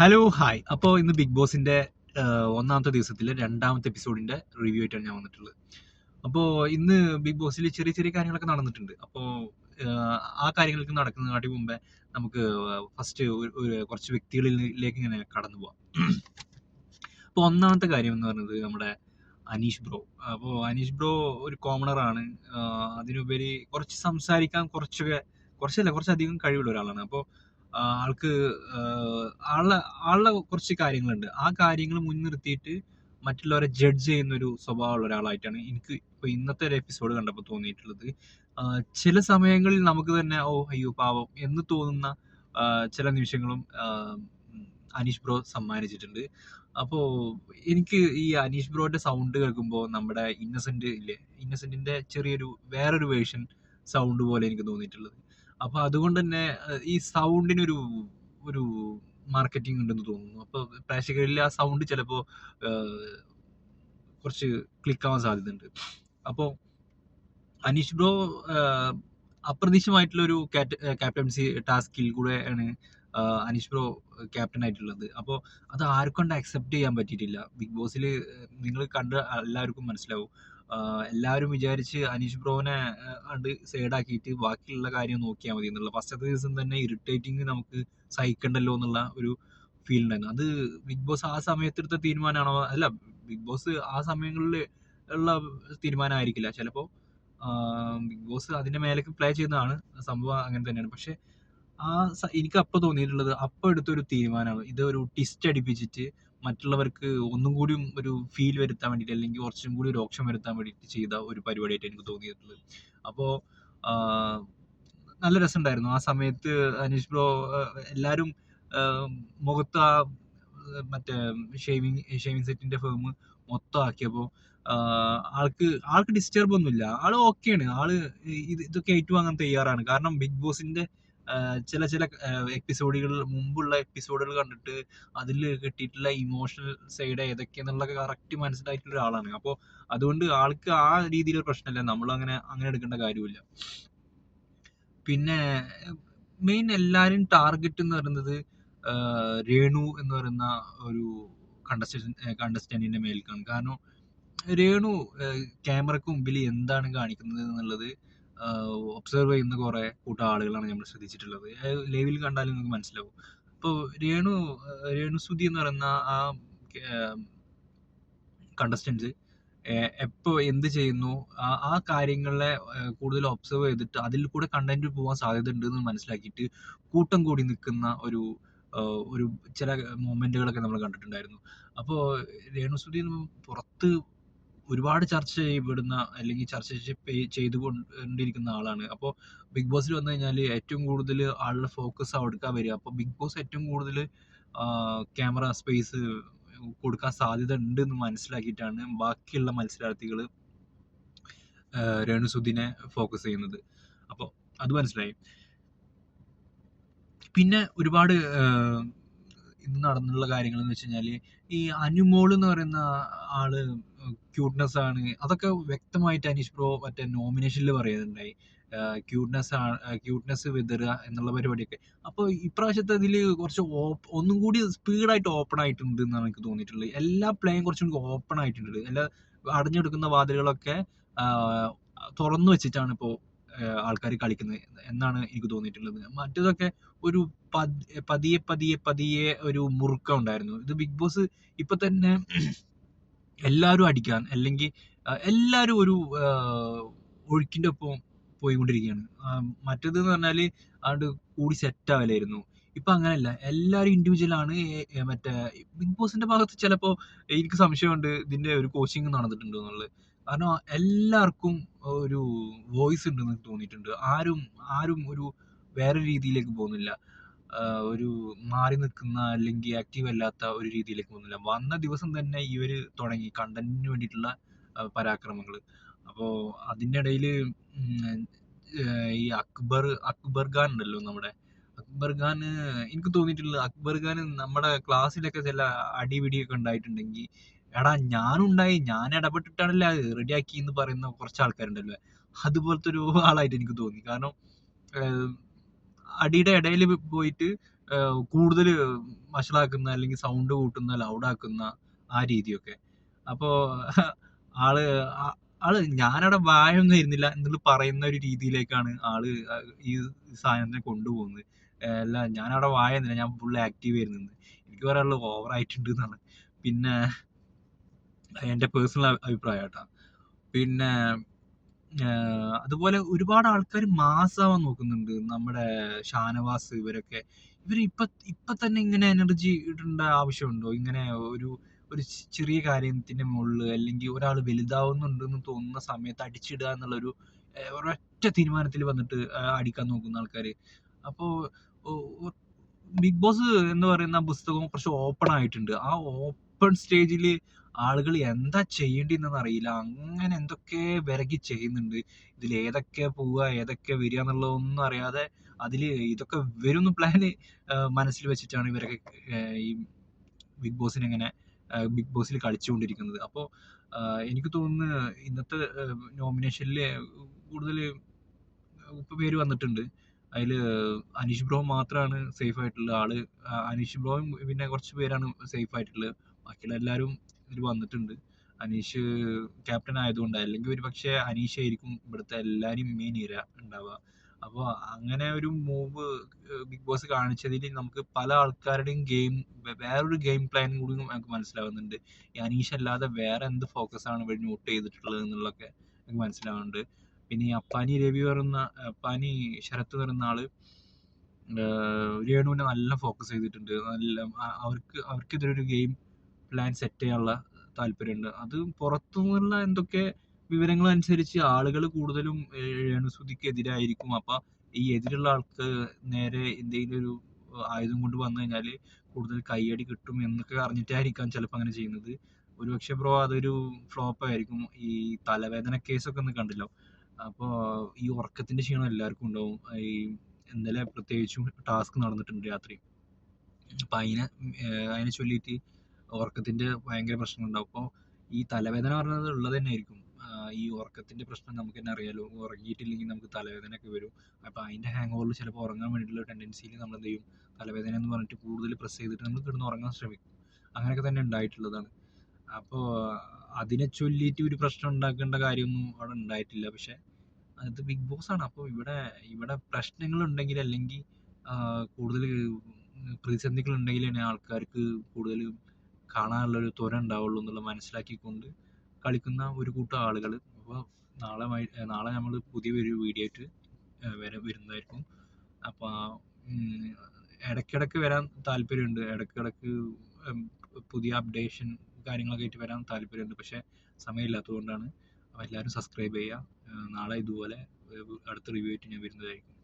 Hello hi അപ്പോൾ ഇന്ന് big ബോസിന്റെ ഒന്നാമത്തെ ദിവസത്തിലെ രണ്ടാമത്തെ എപ്പിസോഡിന്റെ റിവ്യൂ ആയിട്ടാണ് ഞാൻ വന്നിട്ടുള്ളത്. അപ്പോൾ ഇന്ന് ബിഗ് ബോസിൽ ചെറിയ ചെറിയ കാര്യങ്ങളൊക്കെ നടന്നിട്ടുണ്ട്. അപ്പോൾ ആ കാര്യങ്ങളൊക്കെ നടക്കുന്നതിനാട്ടി മുമ്പേ നമുക്ക് ഫസ്റ്റ് കുറച്ച് വ്യക്തികളിലേക്ക് ഇങ്ങനെ കടന്നു പോവാം. അപ്പോൾ ഒന്നാമത്തെ കാര്യം എന്ന് പറയുന്നത് നമ്മുടെ അനീഷ് ബ്രോ. അപ്പോൾ അനീഷ് ബ്രോ ഒരു കോമണറാണ് അതിനുപരി കുറച്ച് സംസാരിക്കാൻ കുറച്ചൊക്കെ കുറച്ചല്ല കുറച്ചധികം കഴിവുള്ള ഒരാളാണ്. അപ്പോൾ ആൾക്ക് ആളെ ആളുടെ കുറച്ച് കാര്യങ്ങളുണ്ട്. ആ കാര്യങ്ങൾ മുൻനിർത്തിയിട്ട് മറ്റുള്ളവരെ ജഡ്ജ് ചെയ്യുന്ന ഒരു സ്വഭാവമുള്ള ഒരാളായിട്ടാണ് എനിക്ക് ഇപ്പോൾ ഇന്നത്തെ ഒരു എപ്പിസോഡ് കണ്ടപ്പോൾ തോന്നിയിട്ടുള്ളത്. ചില സമയങ്ങളിൽ നമുക്ക് തന്നെ ഓ അയ്യോ പാവം എന്ന് തോന്നുന്ന ചില നിമിഷങ്ങളും അനീഷ് ബ്രോ സമ്മാനിച്ചിട്ടുണ്ട്. അപ്പോൾ എനിക്ക് ഈ അനീഷ് ബ്രോന്റെ സൗണ്ട് കേൾക്കുമ്പോൾ നമ്മുടെ ഇന്നസെന്റ് ഇല്ലേ ഇന്നസെന്റിന്റെ ചെറിയൊരു വേറൊരു വേർഷൻ സൗണ്ട് പോലെ എനിക്ക് തോന്നിയിട്ടുള്ളത്. അപ്പോൾ അതുകൊണ്ട് തന്നെ ഈ സൗണ്ടിനൊരു ഒരു മാർക്കറ്റിംഗ് ഉണ്ടെന്ന് തോന്നുന്നു. അപ്പോൾ പ്രേക്ഷകരിൽ ആ സൗണ്ട് ചിലപ്പോ കുറച്ച് ക്ലിക്ക് ആവാൻ സാധ്യതയുണ്ട്. അപ്പോൾ അനീഷ് ബ്രോ അപ്രതീക്ഷിതമായിട്ടുള്ള ഒരു ക്യാപ്റ്റൻസി ടാസ്കിൽ കൂടെ ആണ് അനീഷ് ബ്രോ ക്യാപ്റ്റൻ ആയിട്ടുള്ളത്. അപ്പോൾ അത് ആർക്കൊണ്ട് അക്സെപ്റ്റ് ചെയ്യാൻ പറ്റിയിട്ടില്ല. ബിഗ് ബോസിൽ നിങ്ങൾ കണ്ട എല്ലാവർക്കും മനസ്സിലാവും. എല്ലാവരും വിചാരിച്ച് അനീഷ് ബ്രോനെ കണ്ട് സൈഡാക്കിയിട്ട് ബാക്കിയുള്ള കാര്യം നോക്കിയാൽ മതി എന്നുള്ള ഫസ്റ്റത്തെ ദിവസം തന്നെ ഇറിറ്റേറ്റിംഗ് നമുക്ക് സഹിക്കണ്ടല്ലോ എന്നുള്ള ഒരു ഫീൽ ഉണ്ടായിരുന്നു. അത് ബിഗ് ബോസ് ആ സമയത്തെടുത്ത തീരുമാനമാണോ അല്ല ബിഗ് ബോസ് ആ സമയങ്ങളിൽ ഉള്ള തീരുമാനമായിരിക്കില്ല. ചിലപ്പോൾ ബിഗ് ബോസ് അതിന്റെ മേലേക്ക് പ്ലേ ചെയ്യുന്നതാണ് സംഭവം അങ്ങനെ തന്നെയാണ്. പക്ഷെ ആ എനിക്ക് അപ്പോൾ തോന്നിയിട്ടുള്ളത് അപ്പോൾ എടുത്തൊരു തീരുമാനമാണ്. ഇത് ഒരു ടിസ്റ്റ് അടിപ്പിച്ചിട്ട് മറ്റുള്ളവർക്ക് ഒന്നും കൂടി ഒരു ഫീൽ വരുത്താൻ വേണ്ടിയിട്ട് അല്ലെങ്കിൽ കുറച്ചും കൂടി ഒരു വരുത്താൻ വേണ്ടിയിട്ട് ചെയ്ത ഒരു പരിപാടിയായിട്ട് എനിക്ക് തോന്നിയിട്ടുള്ളത്. അപ്പോൾ നല്ല രസമുണ്ടായിരുന്നു. ആ സമയത്ത് അനീഷ് ബ്രോ എല്ലാവരും മുഖത്ത് ആ മറ്റേ ഷേവിങ് ഷേവിങ് സെറ്റിന്റെ ഫേം മൊത്തം ആക്കിയപ്പോൾ ആൾക്ക് ആൾക്ക് ഡിസ്റ്റർബ് ഒന്നുമില്ല. ആൾ ഓക്കെയാണ് ആൾ ഇത് ഇതൊക്കെ ഏറ്റുവാങ്ങാൻ തയ്യാറാണ്. കാരണം ബിഗ് ബോസിന്റെ ചില ചില എപ്പിസോഡുകൾ മുമ്പുള്ള എപ്പിസോഡുകൾ കണ്ടിട്ട് അതിൽ കിട്ടിയിട്ടുള്ള ഇമോഷണൽ സൈഡ് ഏതൊക്കെയെന്നുള്ളതൊക്കെ കറക്റ്റ് മനസ്സിലായിട്ടുള്ള ഒരാളാണ്. അപ്പോൾ അതുകൊണ്ട് ആൾക്ക് ആ രീതിയിൽ പ്രശ്നമില്ല. നമ്മൾ അങ്ങനെ അങ്ങനെ എടുക്കേണ്ട കാര്യമില്ല. പിന്നെ മെയിൻ എല്ലാവരും ടാർഗറ്റ് എന്ന് പറയുന്നത് രേണു എന്ന് പറയുന്ന ഒരു കണ്ടസ്റ്റൻ കണ്ടസ്റ്റന്റിന്റെ മേൽക്കാണ്. കാരണം രേണു ക്യാമറക്ക് മുമ്പിൽ എന്താണ് കാണിക്കുന്നത് എന്നുള്ളത് ഒബ്സർവ് ചെയ്യുന്ന കുറെ കൂട്ടം ആളുകളാണ് നമ്മൾ ശ്രദ്ധിച്ചിട്ടുള്ളത്. ലൈവിൽ കണ്ടാലും നിങ്ങൾക്ക് മനസ്സിലാവും. അപ്പോൾ രേണു രേണു സുധി എന്ന് പറയുന്ന ആ കണ്ടസ്റ്റൻസ് എപ്പോ എന്ത് ചെയ്യുന്നു ആ ആ കാര്യങ്ങളെ കൂടുതൽ ഒബ്സർവ് ചെയ്തിട്ട് അതിൽ കൂടെ കണ്ടന്റ് പോകാൻ സാധ്യത ഉണ്ടെന്ന് മനസ്സിലാക്കിയിട്ട് കൂട്ടം കൂടി നിൽക്കുന്ന ഒരു ഒരു ചില മൊമെന്റുകളൊക്കെ നമ്മൾ കണ്ടിട്ടുണ്ടായിരുന്നു. അപ്പോൾ രേണുസുതി പുറത്ത് ഒരുപാട് ചർച്ച ചെയ്യപ്പെടുന്ന അല്ലെങ്കിൽ ചർച്ച ചെയ്തുകൊണ്ടിരിക്കുന്ന ആളാണ്. അപ്പോൾ ബിഗ് ബോസിൽ വന്നു കഴിഞ്ഞാൽ ഏറ്റവും കൂടുതൽ ആളുടെ ഫോക്കസ് അവിടേക്കാ വരിക. അപ്പോൾ ബിഗ് ബോസ് ഏറ്റവും കൂടുതൽ ക്യാമറ സ്പേസ് കൊടുക്കാൻ സാധ്യത ഉണ്ട് എന്ന് മനസ്സിലാക്കിയിട്ടാണ് ബാക്കിയുള്ള മത്സരാർത്ഥികൾ രേണുസുദ്ദീനെ ഫോക്കസ് ചെയ്യുന്നത്. അപ്പോൾ അത് മനസ്സിലായി. പിന്നെ ഒരുപാട് ഇത് നടന്നുള്ള കാര്യങ്ങൾ എന്ന് വെച്ച് കഴിഞ്ഞാൽ ഈ അനുമോൾ എന്ന് പറയുന്ന ആൾ ക്യൂട്ട്നെസ് ആണ്. അതൊക്കെ വ്യക്തമായിട്ട് അനീഷ് ബ്രോ മറ്റേ നോമിനേഷനിൽ പറയുന്നുണ്ടായി. ക്യൂട്ട്നെസ് ആണ് ക്യൂട്ട്നെസ് വിതറുക എന്നുള്ള പരിപാടിയൊക്കെ. അപ്പോൾ ഇപ്രാവശ്യത്തെ ഇതിൽ കുറച്ച് ഓപ്പ് ഒന്നും കൂടി സ്പീഡായിട്ട് ഓപ്പൺ ആയിട്ടുണ്ട് എന്നാണ് എനിക്ക് തോന്നിയിട്ടുള്ളത്. എല്ലാ പ്ലേയും കുറച്ചും കൂടി ഓപ്പൺ ആയിട്ടുണ്ട്. എല്ലാ അടഞ്ഞെടുക്കുന്ന വാതിലുകളൊക്കെ തുറന്നു വെച്ചിട്ടാണ് ഇപ്പോൾ ആൾക്കാർ കളിക്കുന്നത് എന്നാണ് എനിക്ക് തോന്നിയിട്ടുള്ളത്. മറ്റേതൊക്കെ ഒരു പത്- പതിയെ പതിയെ പതിയെ ഒരു മുറുക്കം ഉണ്ടായിരുന്നു. ഇത് ബിഗ് ബോസ് ഇപ്പൊ തന്നെ എല്ലാവരും അടിക്കാൻ അല്ലെങ്കിൽ എല്ലാവരും ഒരു ഒഴുക്കിന്റെ ഒപ്പം പോയിക്കൊണ്ടിരിക്കുകയാണ്. മറ്റേത് എന്ന് പറഞ്ഞാൽ അത് കൂടി സെറ്റ് ആവലായിരുന്നു. ഇപ്പൊ അങ്ങനെയല്ല എല്ലാവരും ഏ മറ്റേ ബിഗ് ബോസിന്റെ ഭാഗത്ത് ചിലപ്പോൾ എനിക്ക് സംശയമുണ്ട് ഇതിന്റെ ഒരു കോച്ചിങ് നടന്നിട്ടുണ്ട് എന്നുള്ളത്. കാരണം എല്ലാവർക്കും ഒരു വോയിസ് ഉണ്ടെന്ന് തോന്നിയിട്ടുണ്ട്. ആരും ആരും ഒരു വേറെ രീതിയിലേക്ക് പോകുന്നില്ല. ഒരു മാറി നിൽക്കുന്ന അല്ലെങ്കിൽ ആക്റ്റീവ് അല്ലാത്ത ഒരു രീതിയിലേക്ക് പോകുന്നില്ല. വന്ന ദിവസം തന്നെ ഇവർ തുടങ്ങി കണ്ടന്റിന് വേണ്ടിയിട്ടുള്ള പരാക്രമങ്ങൾ അപ്പോൾ അതിന്റെ ഇടയിൽ ഈ അക്ബർ അക്ബർ ഖാൻ ഉണ്ടല്ലോ നമ്മുടെ. അക്ബർ ഖാൻ എനിക്ക് തോന്നിയിട്ടുള്ളത് അക്ബർ ഖാൻ നമ്മുടെ ക്ലാസ്സിലൊക്കെ ചില അടിപിടിയൊക്കെ ഉണ്ടായിട്ടുണ്ടെങ്കിൽ എടാ ഞാനുണ്ടായി ഞാൻ ഇടപെട്ടിട്ടാണല്ലേ റെഡിയാക്കി എന്ന് പറയുന്ന കുറച്ച് ആൾക്കാരുണ്ടല്ലോ. അതുപോലത്തെ ഒരു ആളായിട്ട് എനിക്ക് തോന്നി. കാരണം അടിയുടെ ഇടയിൽ പോയിട്ട് കൂടുതൽ വഷളാക്കുന്ന അല്ലെങ്കിൽ സൗണ്ട് കൂട്ടുന്ന ലൗഡാക്കുന്ന ആ രീതിയൊക്കെ. അപ്പോ ആൾ ആൾ ഞാനവിടെ വായൊന്നും ഇരുന്നില്ല എന്നുള്ള പറയുന്ന ഒരു രീതിയിലേക്കാണ് ആൾ ഈ സാധനത്തിനെ കൊണ്ടുപോകുന്നത്. അല്ല ഞാനവിടെ വായുന്നില്ല ഞാൻ ഫുൾ ആക്റ്റീവ് ആയിരുന്നു എനിക്ക് പറയാനുള്ളത് ഓവർ ആയിട്ടുണ്ട് എന്നാണ്. പിന്നെ എന്റെ പേഴ്സണൽ അഭിപ്രായം കേട്ടോ പിന്നെ അതുപോലെ ഒരുപാട് ആൾക്കാർ മാസാവാൻ നോക്കുന്നുണ്ട്. നമ്മുടെ ഷാനവാസ് ഇവരൊക്കെ. ഇവർ ഇപ്പൊ ഇപ്പൊ തന്നെ ഇങ്ങനെ എനർജി ഇടേണ്ട ആവശ്യമുണ്ടോ? ഇങ്ങനെ ഒരു ഒരു ചെറിയ കാര്യത്തിന്റെ മുകളിൽ അല്ലെങ്കിൽ ഒരാൾ വലുതാവുന്നുണ്ട് എന്ന് തോന്നുന്ന സമയത്ത് അടിച്ചിടുക എന്നുള്ളൊരു ഒരു ഒരൊറ്റ തീരുമാനത്തിൽ വന്നിട്ട് അടിക്കാൻ നോക്കുന്ന ആൾക്കാർ അപ്പോൾ ബിഗ് ബോസ് എന്ന് പറയുന്ന പുസ്തകം കുറച്ച് ഓപ്പൺ ആയിട്ടുണ്ട്. ആ ഓപ്പൺ സ്റ്റേജിൽ ആളുകൾ എന്താ ചെയ്യേണ്ടതെന്ന് അറിയില്ല. അങ്ങനെ എന്തൊക്കെ വിരകി ചെയ്യുന്നുണ്ട്. ഇതിൽ ഏതൊക്കെ പോവുക ഏതൊക്കെ വരിക എന്നുള്ളതൊന്നും അറിയാതെ അതിൽ ഇതൊക്കെ വരുന്ന പ്ലാന് മനസ്സിൽ വെച്ചിട്ടാണ് ഇവരൊക്കെ ഈ ബിഗ് ബോസിനെ ഇങ്ങനെ ബിഗ് ബോസിൽ കളിച്ചുകൊണ്ടിരിക്കുന്നത്. അപ്പോൾ എനിക്ക് തോന്നുന്നു ഇന്നത്തെ നോമിനേഷനിൽ കൂടുതൽ ഉപ്പ് പേര് വന്നിട്ടുണ്ട്. അതിൽ അനീഷ് ബ്രോ മാത്രമാണ് സേഫ് ആയിട്ടുള്ള ആൾ. അനീഷ് ബ്രോയും പിന്നെ കുറച്ച് പേരാണ് സേഫ് ആയിട്ടുള്ളത്. ബാക്കിയുള്ള എല്ലാവരും ഇതിൽ വന്നിട്ടുണ്ട്. അനീഷ് ക്യാപ്റ്റൻ ആയതുകൊണ്ട് അല്ലെങ്കിൽ ഒരു പക്ഷേ അനീഷ് ആയിരിക്കും ഇവിടുത്തെ എല്ലാവരും മെയിൻ ഇര ഉണ്ടാവുക. അപ്പോൾ അങ്ങനെ ഒരു മൂവ് ബിഗ് ബോസ് കാണിച്ചതിൽ നമുക്ക് പല ആൾക്കാരുടെയും ഗെയിം വേറൊരു ഗെയിം പ്ലാൻ കൂടി നമുക്ക് മനസ്സിലാവുന്നുണ്ട്. ഈ അനീഷ് അല്ലാതെ വേറെ എന്ത് ഫോക്കസ് ആണ് ഇവിടെ നോട്ട് ചെയ്തിട്ടുള്ളത് എന്നുള്ളതൊക്കെ നമുക്ക് മനസ്സിലാവുന്നുണ്ട്. പിന്നെ ഈ അപ്പാനി രവി പറയുന്ന അപ്പാനി ശരത്ത് പറയുന്ന ആൾ രേണുവിനെ നല്ല ഫോക്കസ് ചെയ്തിട്ടുണ്ട്. നല്ല അവർക്ക് അവർക്ക് ഒരു ഗെയിം പ്ലാൻ സെറ്റ് ചെയ്യാനുള്ള താല്പര്യമുണ്ട്. അത് പുറത്തു നിന്നുള്ള എന്തൊക്കെ വിവരങ്ങൾ അനുസരിച്ച് ആളുകൾ കൂടുതലും ഏഹ് രേണുസുതിക്ക് എതിരായിരിക്കും അപ്പൊ ഈ എതിരുള്ള ആൾക്ക് നേരെ എന്തെങ്കിലും ഒരു ആയുധം കൊണ്ട് വന്നു കഴിഞ്ഞാൽ കൂടുതൽ കയ്യടി കിട്ടും എന്നൊക്കെ അറിഞ്ഞിട്ടായിരിക്കാം ചിലപ്പോൾ അങ്ങനെ ചെയ്യുന്നത്. ഒരുപക്ഷെ ബ്രോ അതൊരു ഫ്ലോപ്പ് ആയിരിക്കും. ഈ തലവേദന കേസൊക്കെ ഒന്ന് കണ്ടല്ലോ. അപ്പോൾ ഈ ഉറക്കത്തിന്റെ ക്ഷീണം എല്ലാവർക്കും ഉണ്ടാവും. ഈ ഇന്നലെ പ്രത്യേകിച്ചും ടാസ്ക് നടന്നിട്ടുണ്ട് രാത്രി. അപ്പം അതിനെ അതിനെ ചൊല്ലിയിട്ട് ഉറക്കത്തിന്റെ ഭയങ്കര പ്രശ്നങ്ങളുണ്ടാവും. അപ്പോൾ ഈ തലവേദന പറഞ്ഞത് ഉള്ളത് തന്നെ ആയിരിക്കും. ഈ ഉറക്കത്തിന്റെ പ്രശ്നം നമുക്ക് തന്നെ അറിയാലോ. ഉറങ്ങിയിട്ടില്ലെങ്കിൽ നമുക്ക് തലവേദന ഒക്കെ വരും. അപ്പോൾ അതിന്റെ ഹാങ് ഓവറിൽ ചിലപ്പോൾ ഉറങ്ങാൻ വേണ്ടിയിട്ടുള്ള ടെൻഡൻസിയിൽ നമ്മൾ എന്ത് ചെയ്യും? തലവേദന എന്ന് പറഞ്ഞിട്ട് കൂടുതൽ പ്രസ് ചെയ്തിട്ട് നമ്മൾ കിടന്ന് ഉറങ്ങാൻ ശ്രമിക്കും. അങ്ങനെയൊക്കെ തന്നെ ഉണ്ടായിട്ടുള്ളതാണ്. അപ്പോൾ അതിനെ ചൊല്ലിയിട്ട് ഒരു പ്രശ്നം ഉണ്ടാക്കേണ്ട കാര്യമൊന്നും അവിടെ ഉണ്ടായിട്ടില്ല. പക്ഷെ അത് ബിഗ് ബോസ് ആണ്. അപ്പോൾ ഇവിടെ ഇവിടെ പ്രശ്നങ്ങൾ ഉണ്ടെങ്കിൽ അല്ലെങ്കിൽ കൂടുതൽ പ്രതിസന്ധികൾ ഉണ്ടെങ്കിൽ തന്നെ ആൾക്കാർക്ക് കൂടുതൽ കാണാനുള്ള ഒരു ത്വര ഉണ്ടാവുള്ളൂ എന്നുള്ളത് മനസ്സിലാക്കിക്കൊണ്ട് കളിക്കുന്ന ഒരു കൂട്ടം ആളുകൾ അപ്പോൾ നാളെ നാളെ നമ്മൾ പുതിയ ഒരു വീഡിയോ ആയിട്ട് വര വരുന്നതായിരിക്കും. അപ്പോൾ ഇടയ്ക്കിടയ്ക്ക് വരാൻ താല്പര്യമുണ്ട്. ഇടയ്ക്കിടയ്ക്ക് പുതിയ അപ്ഡേഷൻ കാര്യങ്ങളൊക്കെ ആയിട്ട് വരാൻ താല്പര്യമുണ്ട്. പക്ഷേ സമയമില്ലാത്തതുകൊണ്ടാണ്. അപ്പോൾ എല്ലാവരും സബ്സ്ക്രൈബ് ചെയ്യുക. നാളെ ഇതുപോലെ അടുത്ത റിവ്യൂ ആയിട്ട് ഞാൻ വരുന്നതായിരിക്കും.